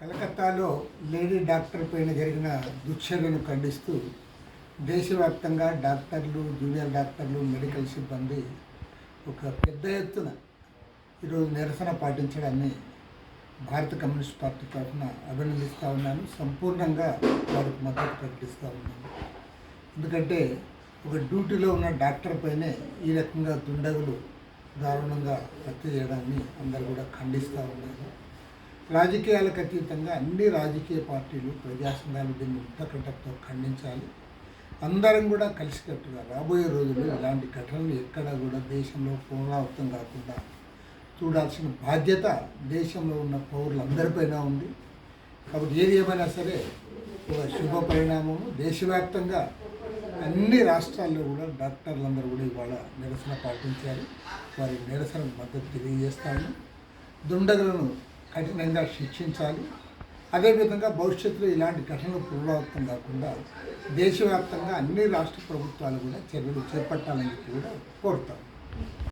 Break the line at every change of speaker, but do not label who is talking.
కలకత్తాలో lady doctor పైన జరిగిన దుశ్చర్యను ఖండిస్తూ దేశవ్యాప్తంగా డాక్టర్లు జూనియర్ డాక్టర్లు మెడికల్ సిబ్బంది ఒక పెద్ద ఎత్తున ఈరోజు నిరసన పాటించడాన్ని భారత కమ్యూనిస్ట్ పార్టీ తరఫున అభినందిస్తూ ఉన్నాను. సంపూర్ణంగా వారికి మద్దతు ప్రకటిస్తూ ఉన్నాను. ఎందుకంటే ఒక డ్యూటీలో ఉన్న డాక్టర్ పైనే ఈ రకంగా దుండగులు దారుణంగా హత్య చేయడాన్ని అందరూ కూడా ఖండిస్తూ ఉన్నారు. రాజకీయాలకు అతీతంగా అన్ని రాజకీయ పార్టీలు ప్రజాసంఘాలు దీన్ని ఉత్తకంఠతో ఖండించాలి. అందరం కూడా కలిసికట్టుగా రాబోయే రోజుల్లో ఇలాంటి ఘటనలు ఎక్కడ కూడా దేశంలో పునరావృతం కాకుండా చూడాల్సిన బాధ్యత దేశంలో ఉన్న పౌరులందరిపైన ఉంది. కాబట్టి ఏది ఏమైనా సరే ఒక శుభ పరిణామము. దేశవ్యాప్తంగా అన్ని రాష్ట్రాల్లో కూడా డాక్టర్లందరూ కూడా ఇవాళ నిరసన పాటించారు. వారి నిరసనకు మద్దతు తెలియజేస్తాను. దుండగులను కఠినంగా శిక్షించాలి. అదేవిధంగా భవిష్యత్తులో ఇలాంటి ఘటనలు పునరావృతం కాకుండా దేశవ్యాప్తంగా అన్ని రాష్ట్ర ప్రభుత్వాలు కూడా చర్యలు చేపట్టాలని కూడా కోరుతాం.